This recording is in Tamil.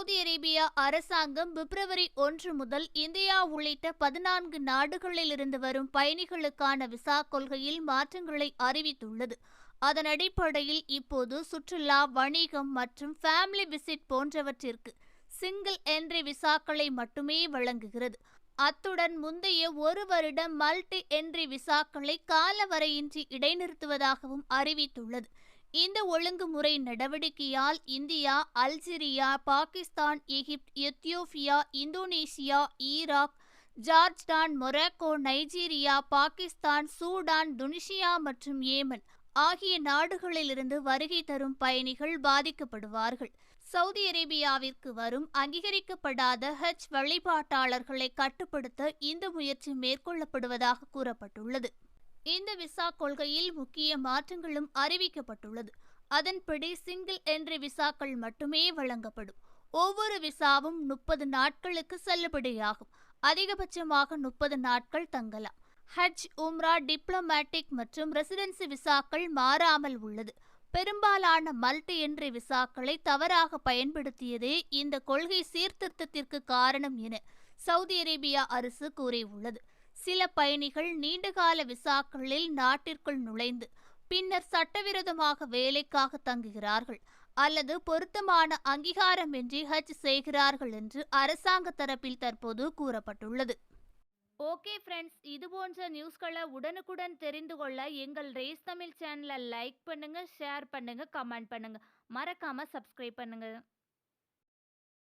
சவுதி அரேபியா அரசாங்கம் பிப்ரவரி ஒன்று முதல் இந்தியா உள்ளிட்ட பதினான்கு நாடுகளிலிருந்து வரும் பயணிகளுக்கான விசா கொள்கையில் மாற்றங்களை அறிவித்துள்ளது. அதன் அடிப்படையில் இப்போது சுற்றுலா வணிகம் மற்றும் ஃபேமிலி விசிட் போன்றவற்றிற்கு சிங்கிள் என்ட்ரி விசாக்களை மட்டுமே வழங்குகிறது. அத்துடன் முந்தைய ஒரு வருட மல்டி என்ட்ரி விசாக்களை காலவரையின்றி இடைநிறுத்துவதாகவும் அறிவித்துள்ளது. இந்த ஒழுங்குமுறை நடவடிக்கையால் India Algeria Pakistan Egypt Ethiopia Indonesia Iraq Jordan Morocco Nigeria Pakistan Sudan Tunisia மற்றும் ஏமன் ஆகிய நாடுகளிலிருந்து வருகை தரும் பயணிகள் பாதிக்கப்படுவார்கள். சவுதி அரேபியாவிற்கு வரும் அங்கீகரிக்கப்படாத ஹஜ் வழிபாட்டாளர்களை கட்டுப்படுத்த இந்த முயற்சி மேற்கொள்ளப்படுவதாக கூறப்பட்டுள்ளது. இந்த விசா கொள்கையில் முக்கிய மாற்றங்களும் அறிவிக்கப்பட்டுள்ளது. அதன்படி சிங்கிள் என்ட்ரி விசாக்கள் மட்டுமே வழங்கப்படும். ஒவ்வொரு விசாவும் முப்பது நாட்களுக்கு செல்லுபடியாகும். அதிகபட்சமாக முப்பது நாட்கள் தங்கலாம். ஹஜ் உம்ரா டிப்ளமேட்டிக் மற்றும் ரெசிடென்சி விசாக்கள் மாறாமல் உள்ளது. பெரும்பாலான மல்டி என்ட்ரி விசாக்களை தவறாக பயன்படுத்தியதே இந்த கொள்கை சீர்திருத்தத்திற்கு காரணம் என சவுதி அரேபியா அரசு கூறியுள்ளது. சில பயணிகள் நீண்டகால விசாக்களில் நாட்டிற்குள் நுழைந்து பின்னர் சட்டவிரோதமாக வேலைக்காக தங்குகிறார்கள் அல்லது பொருத்தமான அங்கீகாரமின்றி ஹஜ் செய்கிறார்கள் என்று அரசாங்க தரப்பில் தற்போது கூறப்பட்டுள்ளது. ஓகே ஃப்ரெண்ட்ஸ் இது போன்ற நியூஸ்களை உடனுக்குடன் தெரிந்து கொள்ள எங்கள் ரேஸ் தமிழ் சேனலை லைக் பண்ணுங்கள் ஷேர் பண்ணுங்கள் கமெண்ட் பண்ணுங்கள் மறக்காமல் சப்ஸ்கிரைப் பண்ணுங்கள்